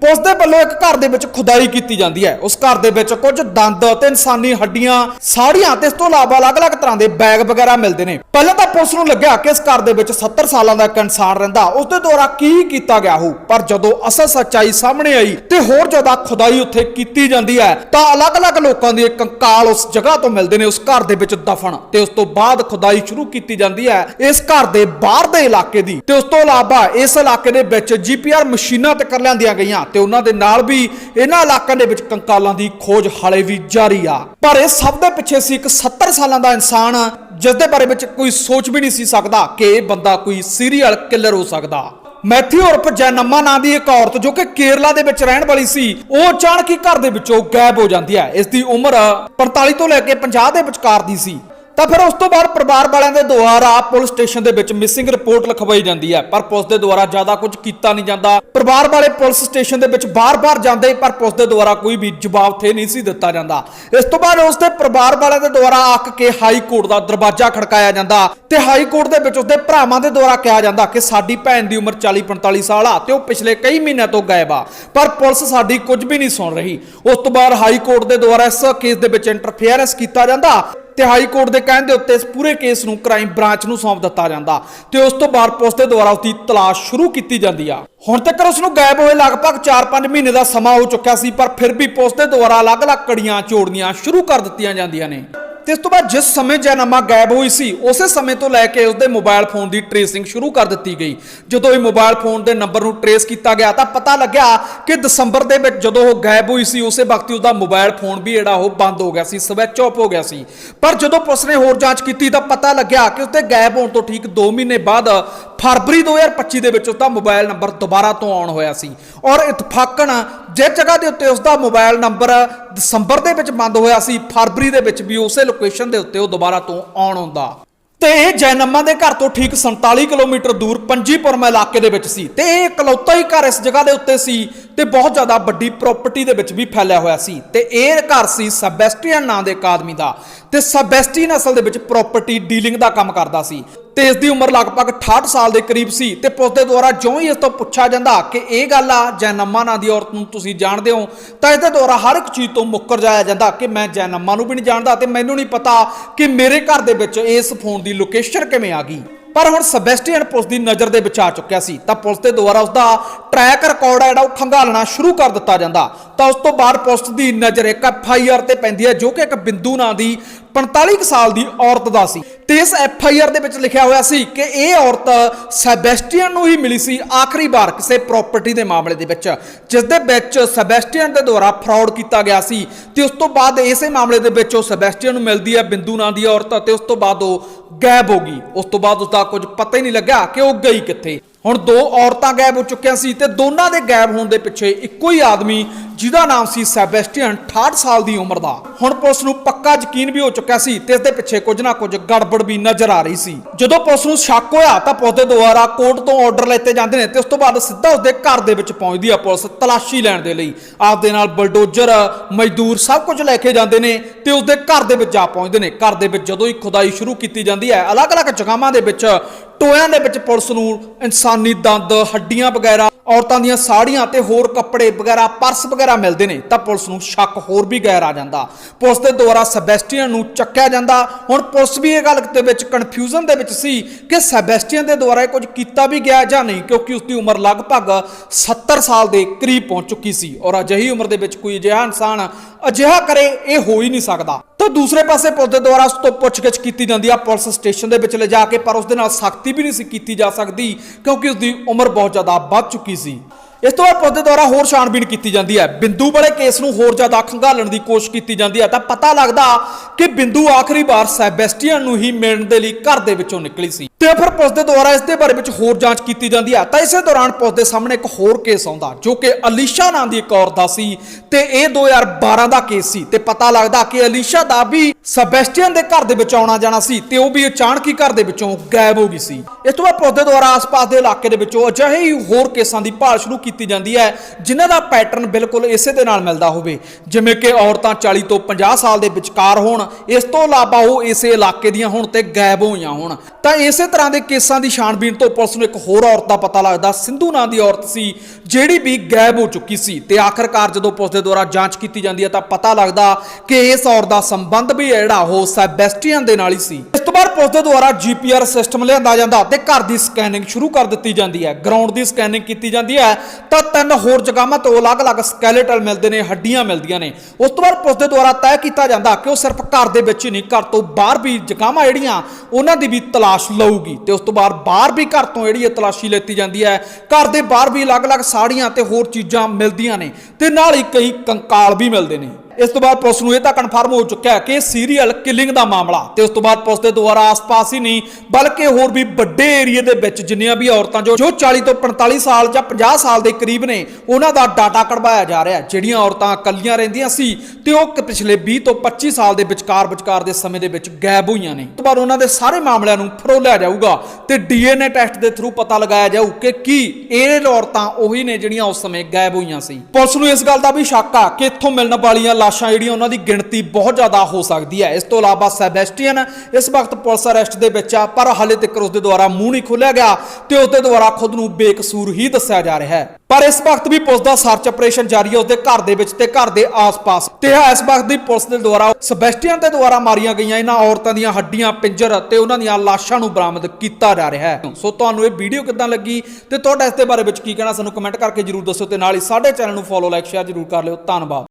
Police ਦੇ ਵੱਲੋਂ ਇੱਕ ਘਰ ਦੇ ਵਿੱਚ ਖੁਦਾਈ ਕੀਤੀ ਜਾਂਦੀ ਹੈ। ਉਸ ਘਰ ਦੇ ਵਿੱਚ ਕੁਝ ਦੰਦ ਤੇ ਇਨਸਾਨੀ ਹੱਡੀਆਂ, ਸਾੜੀਆਂ ਤੇ ਇਸ ਤੋਂ ਇਲਾਵਾ ਅਲੱਗ-ਅਲੱਗ ਤਰ੍ਹਾਂ ਦੇ ਬੈਗ ਵਗੈਰਾ ਮਿਲਦੇ ਨੇ। ਪਹਿਲਾਂ ਤਾਂ ਪੁਲਿਸ ਨੂੰ ਲੱਗਿਆ ਕਿ ਇਸ ਘਰ ਦੇ ਵਿੱਚ 70 ਸਾਲਾਂ ਦਾ ਇੱਕ ਇਨਸਾਨ ਰਹਿੰਦਾ। ਉਸ ਦੇ ਦੁਆਰਾ ਕੀ ਕੀਤਾ ਗਿਆ ਹੋ ਪਰ ਜਦੋਂ ਅਸਲ ਸੱਚਾਈ ਸਾਹਮਣੇ ਆਈ ਤੇ ਹੋਰ ਜ਼ਿਆਦਾ ਖੁਦਾਈ ਉੱਥੇ ਕੀਤੀ ਜਾਂਦੀ ਹੈ, ਤਾਂ ਅਲੱਗ-ਅਲੱਗ ਲੋਕਾਂ ਦੀ ਕੰਕਾਲ ਉਸ ਜਗ੍ਹਾ ਤੋਂ ਮਿਲਦੇ ਨੇ, ਉਸ ਘਰ ਦੇ ਵਿੱਚ ਦਫਨ। ਤੇ ਉਸ ਤੋਂ ਬਾਅਦ ਖੁਦਾਈ ਸ਼ੁਰੂ ਕੀਤੀ ਜਾਂਦੀ ਹੈ ਇਸ ਘਰ ਦੇ ਬਾਹਰ ਦੇ ਇਲਾਕੇ ਦੀ। ਤੇ ਉਸ ਤੋਂ ਇਲਾਵਾ ਇਸ ਇਲਾਕੇ ਦੇ ਵਿੱਚ ਜੀਪੀਆਰ ਮਸ਼ੀਨਾਂ ਤੇ ਕਰ ਲਿਆਂਦੀਆਂ ਗਈਆਂ। ਤੇ ਉਹਨਾਂ ਦੇ ਨਾਲ ਵੀ ਇਹਨਾਂ ਇਲਾਕਿਆਂ ਦੇ ਵਿੱਚ ਕੰਕਾਲਾਂ ਦੀ ਖੋਜ ਹਾਲੇ ਵੀ ਜਾਰੀ ਆ। ਪਰ ਇਹ ਸਭ ਦੇ ਪਿੱਛੇ ਸੀ ਇੱਕ 70 ਸਾਲਾਂ ਦਾ ਇਨਸਾਨ ਜਿਸ ਦੇ ਬਾਰੇ ਵਿੱਚ ਕੋਈ ਸੋਚ ਵੀ ਨਹੀਂ ਸੀ ਸਕਦਾ ਕਿ ਇਹ ਬੰਦਾ ਕੋਈ ਸੀਰੀਅਲ ਕਿਲਰ ਹੋ ਸਕਦਾ। ਮੈਥਿਊ ਉਰਫ ਜੈਨਮਾ ਨਾਂ ਦੀ ਇੱਕ ਔਰਤ ਜੋ ਕਿ ਕੇਰਲਾ ਦੇ ਵਿੱਚ ਰਹਿਣ ਵਾਲੀ ਸੀ, ਉਹ ਅਚਾਨਕ ਹੀ ਘਰ ਦੇ ਵਿੱਚੋਂ ਗਾਇਬ ਹੋ ਜਾਂਦੀ ਹੈ। ਇਸ ਦੀ ਉਮਰ 45 ਤੋਂ ਲੈ ਕੇ 50 ਦੇ ਵਿਚਕਾਰ ਦੀ ਸੀ। ਤਾਂ ਫਿਰ ਉਸ ਤੋਂ ਬਾਅਦ ਪਰਿਵਾਰ ਵਾਲਿਆਂ ਦੇ ਦੁਆਰਾ ਪੁਲਿਸ ਸਟੇਸ਼ਨ ਦੇ ਵਿੱਚ ਮਿਸਿੰਗ ਰਿਪੋਰਟ ਲਿਖਵਾਈ ਜਾਂਦੀ ਹੈ। ਪਰ ਪੁਲਿਸ ਦੇ ਦੁਆਰਾ ਜ਼ਿਆਦਾ ਕੁਝ ਕੀਤਾ ਨਹੀਂ ਜਾਂਦਾ। ਪਰਿਵਾਰ ਵਾਲੇ ਪੁਲਿਸ ਸਟੇਸ਼ਨ ਦੇ ਵਿੱਚ ਬਾਰ-ਬਾਰ ਜਾਂਦੇ, ਪਰ ਪੁਲਿਸ ਦੇ ਦੁਆਰਾ ਕੋਈ ਵੀ ਜਵਾਬ ਥੇ ਨਹੀਂ ਸੀ ਦਿੱਤਾ ਜਾਂਦਾ। ਇਸ ਤੋਂ ਬਾਅਦ ਉਸ ਦੇ ਪਰਿਵਾਰ ਵਾਲਿਆਂ ਦੇ ਦੁਆਰਾ ਆਕ ਕੇ ਹਾਈ ਕੋਰਟ ਦਾ ਦਰਵਾਜ਼ਾ ਖੜਕਾਇਆ ਜਾਂਦਾ ਤੇ ਹਾਈ ਕੋਰਟ ਦੇ ਵਿੱਚ ਉਸ ਦੇ ਭਰਾਵਾਂ ਦੇ ਦੁਆਰਾ ਕਿਹਾ ਜਾਂਦਾ ਕਿ ਸਾਡੀ ਭੈਣ ਦੀ ਉਮਰ 40-45 ਸਾਲ ਆ ਤੇ ਉਹ ਪਿਛਲੇ ਕਈ ਮਹੀਨਿਆਂ ਤੋਂ ਗਾਇਬ ਆ। ਪਰ ਪੁਲਿਸ ਸਾਡੀ ਕੁਝ ਵੀ ਨਹੀਂ ਸੁਣ ਰਹੀ। ਉਸ ਤੋਂ ਬਾਅਦ ਹਾਈ ਕੋਰਟ ਦੇ ਦੁਆਰਾ ਇਸ ਕੇਸ ਦੇ ਵਿੱਚ ਇੰਟਰਫੇਅਰੈਂਸ ਕੀਤਾ ਜਾਂਦਾ। ਤੇ ਹਾਈ ਕੋਰਟ ਦੇ ਕਹਿਣ ਦੇ ਉੱਤੇ ਇਸ ਪੂਰੇ ਕੇਸ ਨੂੰ ਕ੍ਰਾਈਮ ਬ੍ਰਾਂਚ ਨੂੰ ਸੌਂਪ ਦਿੱਤਾ ਜਾਂਦਾ ਤੇ ਉਸ ਤੋਂ ਬਾਅਦ ਪੁਲਿਸ ਦੇ ਦੁਆਰਾ ਉਸ ਦੀ ਤਲਾਸ਼ ਸ਼ੁਰੂ ਕੀਤੀ ਜਾਂਦੀ ਆ। ਹੁਣ ਤੱਕ ਉਸ ਨੂੰ ਗਾਇਬ ਹੋਏ ਲਗਭਗ 4-5 ਮਹੀਨੇ ਦਾ ਸਮਾਂ ਹੋ ਚੁੱਕਿਆ ਸੀ, ਪਰ ਫਿਰ ਵੀ ਪੁਲਿਸ ਦੇ ਦੁਆਰਾ ਅਲੱਗ-ਅਲੱਗ ਕੜੀਆਂ ਚੋੜਨੀਆਂ ਸ਼ੁਰੂ ਕਰ ਦਿੱਤੀਆਂ ਜਾਂਦੀਆਂ ਨੇ। ਤੇ ਇਸ ਤੋਂ ਬਾਅਦ ਜਿਸ ਸਮੇਂ ਜੈਨਾਮਾ ਗਾਇਬ ਹੋਈ ਸੀ, ਉਸੇ ਸਮੇਂ ਤੋਂ ਲੈ ਕੇ ਉਸਦੇ ਮੋਬਾਈਲ ਫੋਨ ਦੀ ਟ੍ਰੇਸਿੰਗ ਸ਼ੁਰੂ ਕਰ ਦਿੱਤੀ ਗਈ। ਜਦੋਂ ਇਹ ਮੋਬਾਈਲ ਫੋਨ ਦੇ ਨੰਬਰ ਨੂੰ ਟ੍ਰੇਸ ਕੀਤਾ ਗਿਆ, ਤਾਂ ਪਤਾ ਲੱਗਿਆ ਕਿ ਦਸੰਬਰ ਦੇ ਵਿੱਚ ਜਦੋਂ ਉਹ ਗਾਇਬ ਹੋਈ ਸੀ, ਉਸੇ ਵਕਤ ਹੀ ਉਹਦਾ ਮੋਬਾਈਲ ਫੋਨ ਵੀ ਜਿਹੜਾ ਉਹ ਬੰਦ ਹੋ ਗਿਆ ਸੀ ਸਵਿਚ ਆਫ ਹੋ ਗਿਆ ਸੀ। ਪਰ ਜਦੋਂ ਪੁਲਿਸ ਨੇ ਹੋਰ ਜਾਂਚ ਕੀਤੀ, ਤਾਂ ਪਤਾ ਲੱਗਿਆ ਕਿ ਉਸਦੇ ਗਾਇਬ ਹੋਣ ਤੋਂ ਠੀਕ 2 ਮਹੀਨੇ ਬਾਅਦ ਫਰਵਰੀ 2025 ਦੇ ਵਿੱਚ ਉਸਦਾ ਮੋਬਾਈਲ ਨੰਬਰ ਦੁਬਾਰਾ ਤੋਂ ਆਨ ਹੋਇਆ ਸੀ। ਔਰ ਇਤਫਾਕਨ ਜਿਸ ਜਗ੍ਹਾ ਦੇ ਉੱਤੇ ਉਸਦਾ ਮੋਬਾਈਲ ਨੰਬਰ ਦਸੰਬਰ ਦੇ ਵਿੱਚ ਬੰਦ ਹੋਇਆ ਸੀ, ਫਰਵਰੀ ਦੇ ਵਿੱਚ ਵੀ ਉਸੇ ਲੋਕੇਸ਼ਨ ਦੇ ਉੱਤੇ ਉਹ ਦੁਬਾਰਾ ਤੋਂ ਆਨ ਹੁੰਦਾ। ਤੇ ਇਹ ਜੈਨਮਾ ਦੇ ਘਰ ਤੋਂ ਠੀਕ 47 ਕਿਲੋਮੀਟਰ ਦੂਰ ਪੰਜੀਪੁਰਮ ਇਲਾਕੇ ਦੇ ਵਿੱਚ ਸੀ। ਤੇ ਇਹ ਇਕਲੌਤਾ ਹੀ ਘਰ ਇਸ ਜਗ੍ਹਾ ਦੇ ਉੱਤੇ ਸੀ ਤੇ ਬਹੁਤ ਜ਼ਿਆਦਾ ਵੱਡੀ ਪ੍ਰਾਪਰਟੀ ਦੇ ਵਿੱਚ ਵੀ ਫੈਲਿਆ ਹੋਇਆ ਸੀ। ਤੇ ਇਹ ਘਰ ਸੀ ਸਬੈਸਟੀਅਨ ਨਾਂ ਦੇ ਇੱਕ ਆਦਮੀ ਦਾ। ਤੇ ਸਬੈਸਟੀਅਨ ਅਸਲ ਦੇ ਵਿੱਚ ਪ੍ਰਾਪਰਟੀ ਡੀਲਿੰਗ ਦਾ ਕੰਮ ਕਰਦਾ ਸੀ। ਤੇ ਇਸ ਦੀ ਉਮਰ ਲਗਭਗ 68 ਸਾਲ ਦੇ ਕਰੀਬ ਸੀ। ਤੇ ਪੁਲਿਸ ਦੇ ਦੁਆਰਾ ਜਿਉਂ ਹੀ ਇਸ ਤੋਂ ਪੁੱਛਿਆ ਜਾਂਦਾ ਕਿ ਇਹ ਗੱਲ ਆ ਜੈਨਮਾ ਨਾਂ ਦੀ ਔਰਤ ਨੂੰ ਤੁਸੀਂ ਜਾਣਦੇ ਹੋ, ਤਾਂ ਇਸ ਦੇ ਦੁਆਰਾ ਹਰ ਇੱਕ ਚੀਜ਼ ਤੋਂ ਮੁੱਕਰ ਜਾਇਆ ਜਾਂਦਾ ਕਿ ਮੈਂ ਜੈਨਮਾ ਨੂੰ ਵੀ ਨਹੀਂ ਜਾਣਦਾ ਤੇ ਮੈਨੂੰ ਨਹੀਂ ਪਤਾ ਕਿ ਮੇਰੇ ਘਰ ਦੇ ਵਿੱਚ ਇਸ ਫੋਨ ਦੀ ਲੋਕੇਸ਼ਨ ਕਿਵੇਂ ਆ ਗਈ। ਪਰ ਹੁਣ ਸਬੈਸਟੀਅਨ ਪੁਲਿਸ ਦੀ ਨਜ਼ਰ ਦੇ ਵਿੱਚ ਆ ਚੁੱਕਿਆ ਸੀ, ਤਾਂ ਪੁਲਿਸ ਦੇ ਦੁਆਰਾ ਉਸਦਾ ਟਰੈਕ ਰਿਕਾਰਡ ਜਿਹੜਾ ਉਹ ਖੰਗਾਲਣਾ ਸ਼ੁਰੂ ਕਰ ਦਿੱਤਾ ਜਾਂਦਾ। ਤਾਂ ਉਸ ਤੋਂ ਬਾਅਦ ਪੁਲਿਸ ਦੀ ਨਜ਼ਰ ਇੱਕ ਐਫ ਆਈ ਆਰ ਤੇ ਪੈਂਦੀ ਹੈ, ਜੋ ਕਿ ਇੱਕ ਬਿੰਦੂ ਨਾਂ ਦੀ 45 ਸਾਲ ਦੀ ਔਰਤ ਦਾ ਸੀ। ਤੇ ਇਸ ਐਫ ਆਈ ਆਰ ਦੇ ਵਿੱਚ ਲਿਖਿਆ ਹੋਇਆ ਸੀ ਕਿ ਇਹ ਔਰਤ ਸੈਬੈਸਟੀਅਨ ਨੂੰ ਹੀ ਮਿਲੀ ਸੀ ਆਖਰੀ ਵਾਰ ਕਿਸੇ ਪ੍ਰਾਪਰਟੀ ਦੇ ਮਾਮਲੇ ਦੇ ਵਿੱਚ, ਜਿਸ ਦੇ ਵਿੱਚ ਸੈਬੈਸਟੀਅਨ ਦੇ ਦੁਆਰਾ ਫਰਾਡ ਕੀਤਾ ਗਿਆ ਸੀ। ਤੇ ਉਸ ਤੋਂ ਬਾਅਦ ਇਸੇ ਮਾਮਲੇ ਦੇ ਵਿੱਚ ਉਹ ਸੈਬੈਸਟੀਅਨ ਨੂੰ ਮਿਲਦੀ ਹੈ ਬਿੰਦੂ ਨਾਂ ਦੀ ਔਰਤ, ਤੇ ਉਸ ਤੋਂ ਬਾਅਦ ਉਹ ਗਾਇਬ ਹੋ ਗਈ। ਉਸ ਤੋਂ ਬਾਅਦ ਉਸਦਾ ਕੁਝ ਪਤਾ ਹੀ ਨਹੀਂ ਲੱਗਾ ਕਿ ਉਹ ਗਈ ਕਿੱਥੇ। ਹੁਣ ਦੋ ਔਰਤਾਂ ਗਾਇਬ ਹੋ ਚੁੱਕੀਆਂ ਸੀ ਤੇ ਦੋਨਾਂ ਦੇ ਗਾਇਬ ਹੋਣ ਦੇ ਪਿੱਛੇ ਇੱਕੋ ਹੀ ਆਦਮੀ, ਜਿਹਦਾ ਨਾਮ ਸੀ ਸੈਬੈਸਟੀਅਨ 68 ਸਾਲ ਦੀ ਉਮਰ ਦਾ। ਹੁਣ ਪੁਲਿਸ ਨੂੰ ਪੱਕਾ ਯਕੀਨ ਵੀ ਹੋ ਚੁੱਕਿਆ ਸੀ ਤੇ ਇਸ ਦੇ ਪਿੱਛੇ ਕੁਝ ਨਾ ਕੁਝ ਗੜਬੜ ਵੀ ਨਜ਼ਰ ਆ ਰਹੀ ਸੀ। ਜਦੋਂ ਪੁਲਿਸ ਨੂੰ ਸ਼ੱਕ ਹੋਇਆ ਤਾਂ ਪੁਲਿਸ ਦੇ ਦੁਆਰਾ ਕੋਰਟ ਤੋਂ ਆਰਡਰ ਲੈਤੇ ਜਾਂਦੇ ਨੇ ਤੇ ਉਸ ਤੋਂ ਬਾਅਦ ਸਿੱਧਾ ਉਸਦੇ ਘਰ ਦੇ ਵਿੱਚ ਪਹੁੰਚਦੀ ਆ ਪੁਲਿਸ ਤਲਾਸ਼ੀ ਲੈਣ ਦੇ ਲਈ। ਆਪਦੇ ਨਾਲ ਬਲਡੋਜ਼ਰ, ਮਜ਼ਦੂਰ ਸਭ ਕੁਝ ਲੈ ਕੇ ਜਾਂਦੇ ਨੇ ਤੇ ਉਸਦੇ ਘਰ ਦੇ ਵਿੱਚ ਜਾ ਪਹੁੰਚਦੇ ਨੇ। ਘਰ ਦੇ ਵਿੱਚ ਜਦੋਂ ਹੀ ਖੁਦਾਈ ਸ਼ੁਰੂ ਕੀਤੀ ਜਾਂਦੀ ਹੈ। ਅਲੱਗ-ਅਲੱਗ ਜਗ੍ਹਾਵਾਂ ਦੇ ਵਿੱਚ, ਟੋਇਆਂ ਦੇ ਵਿੱਚ ਪੁਲਿਸ ਨੂੰ ਇਨਸਾਨੀ ਦੰਦ, ਹੱਡੀਆਂ ਵਗੈਰਾ, ਔਰਤਾਂ ਦੀਆਂ ਸਾੜੀਆਂ ਤੇ ਹੋਰ ਕੱਪੜੇ ਵਗੈਰਾ, ਪਰਸ ਵਗੈਰਾ ਮਿਲਦੇ ਨੇ ਤਾਂ ਪੁਲਿਸ ਨੂੰ ਸ਼ੱਕ ਹੋਰ ਵੀ ਗੈਰ ਆ ਜਾਂਦਾ। ਪੁਲਿਸ ਦੇ ਦੁਆਰਾ ਸੈਬੈਸਟੀਅਨ ਨੂੰ ਚੱਕਿਆ ਜਾਂਦਾ। ਹੁਣ ਪੁਲਿਸ ਵੀ ਇਹ ਗੱਲ ਦੇ ਵਿੱਚ ਕਨਫਿਊਜ਼ਨ ਦੇ ਵਿੱਚ ਸੀ ਕਿ ਸੈਬੈਸਟੀਅਨ ਦੇ ਦੁਆਰਾ ਇਹ ਕੁਝ ਕੀਤਾ ਵੀ ਗਿਆ ਜਾਂ ਨਹੀਂ, ਕਿਉਂਕਿ ਉਸ ਦੀ ਉਮਰ ਲਗਭਗ 70 ਸਾਲ ਦੇ ਕਰੀਬ ਪਹੁੰਚ ਚੁੱਕੀ ਸੀ। ਔਰ ਅਜਿਹੀ ਉਮਰ ਦੇ ਵਿੱਚ ਕੋਈ ਅਜਿਹਾ ਇਨਸਾਨ ਅਜਿਹਾ ਕਰੇ, ਇਹ ਹੋ ਹੀ ਨਹੀਂ ਸਕਦਾ। ਤਾਂ ਦੂਸਰੇ ਪਾਸੇ ਪੁਲਿਸ ਦੇ ਦੁਆਰਾ ਉਸ ਤੋਂ ਪੁੱਛਗਿੱਛ ਕੀਤੀ ਜਾਂਦੀ ਆ। ਪੁਲਿਸ ਸਟੇਸ਼ਨ ਦੇ ਵਿੱਚ ਲਿਜਾ ਕੇ, ਪਰ ਉਸ ਦੇ ਨਾਲ ਸਖਤੀ ਵੀ ਨਹੀਂ ਸੀ ਕੀਤੀ ਜਾ ਸਕਦੀ, ਕਿਉਂਕਿ ਉਸ ਦੀ ਉਮਰ ਬਹੁਤ ਜ਼ਿਆਦਾ ਵੱਧ ਚੁੱਕੀ ਸੀ। ਇਸ ਤੋਂ ਬਾਅਦ ਪੁਲਿਸ ਦੇ ਦੁਆਰਾ ਹੋਰ ਛਾਣਬੀਣ ਕੀਤੀ ਜਾਂਦੀ ਹੈ। ਬਿੰਦੂ ਵਾਲੇ ਕੇਸ ਨੂੰ ਹੋਰ ਜ਼ਿਆਦਾ ਖੰਗਾਲਣ ਦੀ ਕੋਸ਼ਿਸ਼ ਕੀਤੀ ਜਾਂਦੀ ਹੈ ਤਾਂ ਪਤਾ ਲੱਗਦਾ ਕਿ ਬਿੰਦੂ ਆਖਰੀ ਵਾਰ ਸੈਬੈਸਟੀਅਨ ਨੂੰ ਹੀ ਮਿਲਣ ਦੇ ਲਈ ਘਰ ਦੇ ਵਿੱਚੋਂ ਨਿਕਲੀ ਸੀ। ਤੇ ਫਿਰ ਪੁਲਿਸ ਦੇ ਦੁਆਰਾ ਇਸ ਦੇ ਬਾਰੇ ਵਿੱਚ ਹੋਰ ਜਾਂਚ ਕੀਤੀ ਜਾਂਦੀ ਹੈ। ਤਾਂ ਇਸੇ ਦੌਰਾਨ ਪੁਲਿਸ ਦੇ ਸਾਹਮਣੇ ਇੱਕ ਹੋਰ ਕੇਸ ਆਉਂਦਾ, ਜੋ ਕਿ ਅਲੀਸ਼ਾ ਨਾਂ ਦੀ ਇੱਕ ਔਰਤ ਦਾ ਸੀ ਤੇ ਇਹ 2012 ਦਾ ਕੇਸ ਸੀ। ਤੇ ਪਤਾ ਲੱਗਦਾ ਕਿ ਅਲੀਸ਼ਾ ਦਾ ਵੀ ਸੈਬੈਸਟੀਅਨ ਦੇ ਘਰ ਦੇ ਵਿੱਚ ਆਉਣਾ ਜਾਣਾ ਸੀ ਤੇ ਉਹ ਵੀ ਅਚਾਨਕ ਹੀ ਘਰ ਦੇ ਵਿੱਚੋਂ ਗਾਇਬ ਹੋ ਗਈ ਸੀ। ਇਸ ਤੋਂ ਬਾਅਦ ਪੁਲਿਸ ਦੇ ਦੁਆਰਾ ਆਸ-ਪਾਸ ਦੇ ਇਲਾਕੇ ਦੇ ਵਿੱਚੋਂ ਅਜਿਹੇ ਹੀ ਹੋਰ ਕੇਸਾਂ ਦੀ ਭਾਲ ਸ਼ੁਰੂ ਕੀਤੀ ਜਾਂਦੀ ਹੈ, ਜਿਨ੍ਹਾਂ ਦਾ ਪੈਟਰਨ ਬਿਲਕੁਲ ਇਸੇ ਦੇ ਨਾਲ ਮਿਲਦਾ ਹੋਵੇ। ਜਿਵੇਂ ਕਿ ਔਰਤਾਂ 40 ਤੋਂ 50 ਸਾਲ ਦੇ ਵਿਚਕਾਰ ਹੋਣ, ਇਸ ਤੋਂ ਇਲਾਵਾ ਉਹ ਇਸੇ ਇਲਾਕੇ ਦੀਆਂ ਹੋਣ ਤੇ ਗਾਇਬ ਹੋਈਆਂ ਹੋਣ। ਤਾਂ ਇਸੇ ਤਰ੍ਹਾਂ ਦੇ ਕੇਸਾਂ ਦੀ ਛਾਣਬੀਣ ਤੋਂ ਪੁਲਿਸ ਨੂੰ ਇੱਕ ਹੋਰ ਔਰਤ ਦਾ ਪਤਾ ਲੱਗਦਾ। ਸਿੰਧੂ ਨਾਂ ਦੀ ਔਰਤ ਸੀ, ਜਿਹੜੀ ਵੀ ਗਾਇਬ ਹੋ ਚੁੱਕੀ ਸੀ। ਤੇ ਆਖਰਕਾਰ ਜਦੋਂ ਪੁਲਿਸ ਦੇ ਦੁਆਰਾ ਜਾਂਚ ਕੀਤੀ ਜਾਂਦੀ ਹੈ, ਤਾਂ ਪਤਾ ਲੱਗਦਾ ਕਿ ਇਸ ਔਰਤ ਦਾ ਸੰਬੰਧ ਵੀ ਹੈ ਜਿਹੜਾ ਉਹ ਸੈਬੈਸਟੀਅਨ ਦੇ ਨਾਲ ਹੀ ਸੀ। ਇਸ ਤੋਂ ਪੁਲਿਸ ਦੇ ਦੁਆਰਾ ਜੀਪੀਆਰ ਸਿਸਟਮ ਲਿਆਂਦਾ ਜਾਂਦਾ ਤੇ ਘਰ ਦੀ ਸਕੈਨਿੰਗ ਸ਼ੁਰੂ ਕਰ ਦਿੱਤੀ ਜਾਂਦੀ ਹੈ। ਗਰਾਊਂਡ ਦੀ ਸਕੈਨਿੰਗ ਕੀਤੀ ਜਾਂਦੀ ਹੈ ਤਾਂ ਤਿੰਨ ਹੋਰ ਜਗ੍ਹਾਵਾਂ ਤੋਂ ਅਲੱਗ-ਅਲੱਗ ਸਕੈਲੇਟਲ ਮਿਲਦੇ ਨੇ, ਹੱਡੀਆਂ ਮਿਲਦੀਆਂ ਨੇ। ਉਸ ਤੋਂ ਬਾਅਦ ਪੁਲਿਸ ਦੇ ਦੁਆਰਾ ਤੈਅ ਕੀਤਾ ਜਾਂਦਾ ਕਿ ਉਹ ਸਿਰਫ ਘਰ ਦੇ ਵਿੱਚ ਹੀ ਨਹੀਂ, ਘਰ ਤੋਂ ਬਾਹਰ ਵੀ ਜਗ੍ਹਾਵਾਂ ਜਿਹੜੀਆਂ, ਉਹਨਾਂ ਦੀ ਵੀ ਤਲਾਸ਼ ਲਊਗੀ ਤੇ ਉਸ ਤੋਂ ਬਾਅਦ ਬਾਹਰ ਵੀ ਘਰ ਤੋਂ ਜਿਹੜੀ ਇਹ ਤਲਾਸ਼ੀ ਲੈਤੀ ਜਾਂਦੀ ਹੈ। ਘਰ ਦੇ ਬਾਹਰ ਵੀ ਅਲੱਗ-ਅਲੱਗ ਸਾੜੀਆਂ ਤੇ ਹੋਰ ਚੀਜ਼ਾਂ ਮਿਲਦੀਆਂ ਨੇ ਤੇ ਨਾਲ ਹੀ ਕਈ ਕੰਕਾਲ ਵੀ ਮਿਲਦੇ ਨੇ। ਇਸ ਤੋਂ ਬਾਅਦ ਪੁਲਿਸ ਨੂੰ ਇਹ ਤਾਂ ਕਨਫਰਮ ਹੋ ਚੁੱਕਿਆ ਹੈ ਕਿ ਸੀਰੀਅਲ ਕਿਲਿੰਗ ਦਾ ਮਾਮਲਾ। ਤੇ ਉਸ ਤੋਂ ਬਾਅਦ ਪੁਲਿਸ ਦੇ ਦੁਆਰਾ ਆਸ-ਪਾਸ ਹੀ ਨਹੀਂ, ਬਲਕਿ ਹੋਰ ਵੀ ਵੱਡੇ ਏਰੀਆ ਦੇ ਵਿੱਚ ਜਿੰਨੀਆਂ ਵੀ ਔਰਤਾਂ ਜੋ 40 ਤੋਂ 45 ਸਾਲ ਜਾਂ 50 ਸਾਲ ਦੇ ਕਰੀਬ ਨੇ, ਉਹਨਾਂ ਦਾ ਡਾਟਾ ਕਢਵਾਇਆ ਜਾ ਰਿਹਾ ਜਿਹੜੀਆਂ ਔਰਤਾਂ ਇਕੱਲੀਆਂ ਰਹਿੰਦੀਆਂ ਸੀ ਤੇ ਉਹ ਪਿਛਲੇ 20 ਤੋਂ 25 ਸਾਲ ਦੇ ਵਿਚਕਾਰ ਵਿਚਕਾਰ ਦੇ ਸਮੇਂ ਦੇ ਵਿੱਚ ਗਾਇਬ ਹੋਈਆਂ ਨੇ। ਤੋਂ ਬਾਅਦ ਉਹਨਾਂ ਦੇ ਸਾਰੇ ਮਾਮਲਿਆਂ ਨੂੰ ਫਰੋਲਿਆ ਜਾਊਗਾ ਤੇ ਡੀਐਨਏ ਟੈਸਟ ਦੇ ਥਰੂ ਪਤਾ ਲਗਾਇਆ ਜਾਊ ਕਿ ਕੀ ਇਹ ਔਰਤਾਂ ਉਹੀ ਨੇ ਜਿਹੜੀਆਂ ਉਸ ਸਮੇਂ ਗਾਇਬ ਹੋਈਆਂ ਸੀ। ਪੁਲਿਸ ਨੂੰ ਇਸ ਗੱਲ ਦਾ ਵੀ ਸ਼ੱਕ ਆ ਕਿ ਇੱਥੋਂ ਮਿਲਣ ਵਾਲੀਆਂ ਲਾਸ਼ਾਂ ਜਿਹੜੀਆਂ ਉਹਨਾਂ ਦੀ ਗਿਣਤੀ ਬਹੁਤ ਜ਼ਿਆਦਾ ਹੋ ਸਕਦੀ ਹੈ। ਇਸ ਤੋਂ ਇਲਾਵਾ ਸੈਬੈਸਟੀਅਨ ਇਸ ਵਕਤ ਪੁਲਿਸ ਅਰੈਸਟ ਦੇ ਵਿੱਚ ਆ, ਪਰ ਹਾਲੇ ਤੱਕ ਉਸ ਦੇ ਦੁਆਰਾ ਮੂੰਹ ਨਹੀਂ ਖੋਲਿਆ ਗਿਆ ਤੇ ਉਸ ਦੇ ਦੁਆਰਾ ਖੁਦ ਨੂੰ ਬੇਕਸੂਰ ਹੀ ਦੱਸਿਆ ਜਾ ਰਿਹਾ ਹੈ। ਪਰ ਇਸ ਵਕਤ ਵੀ ਪੁਲਿਸ ਦਾ ਸਰਚ ਆਪਰੇਸ਼ਨ ਜਾਰੀ ਹੈ ਉਸਦੇ ਘਰ ਦੇ ਵਿੱਚ ਤੇ ਘਰ ਦੇ ਆਸ-ਪਾਸ। ਤੇ ਇਸ ਵਕਤ ਦੀ ਪੁਲਿਸ ਦੇ ਦੁਆਰਾ ਸਬੈਸਟੀਅਨ ਦੇ ਦੁਆਰਾ ਮਾਰੀਆਂ ਗਈਆਂ ਇਹਨਾਂ ਔਰਤਾਂ ਦੀਆਂ ਹੱਡੀਆਂ ਪਿੰਜਰ ਤੇ ਉਹਨਾਂ ਦੀਆਂ ਲਾਸ਼ਾਂ ਨੂੰ ਬਰਾਮਦ ਕੀਤਾ ਜਾ ਰਿਹਾ ਹੈ। ਸੋ ਤੁਹਾਨੂੰ ਇਹ ਵੀਡੀਓ ਕਿੱਦਾਂ ਲੱਗੀ ਤੇ ਤੁਹਾਡਾ ਇਸ ਦੇ ਬਾਰੇ ਵਿੱਚ ਕੀ ਕਹਿਣਾ, ਸਾਨੂੰ ਕਮੈਂਟ ਕਰਕੇ ਜਰੂਰ ਦੱਸਿਓ ਤੇ ਨਾਲ ਹੀ ਸਾਡੇ ਚੈਨਲ ਨੂੰ ਫੋਲੋ ਲਾਈਕ ਸ਼ੇਅਰ ਜਰੂਰ ਕਰ ਲਿਓ। ਧੰਨਵਾਦ।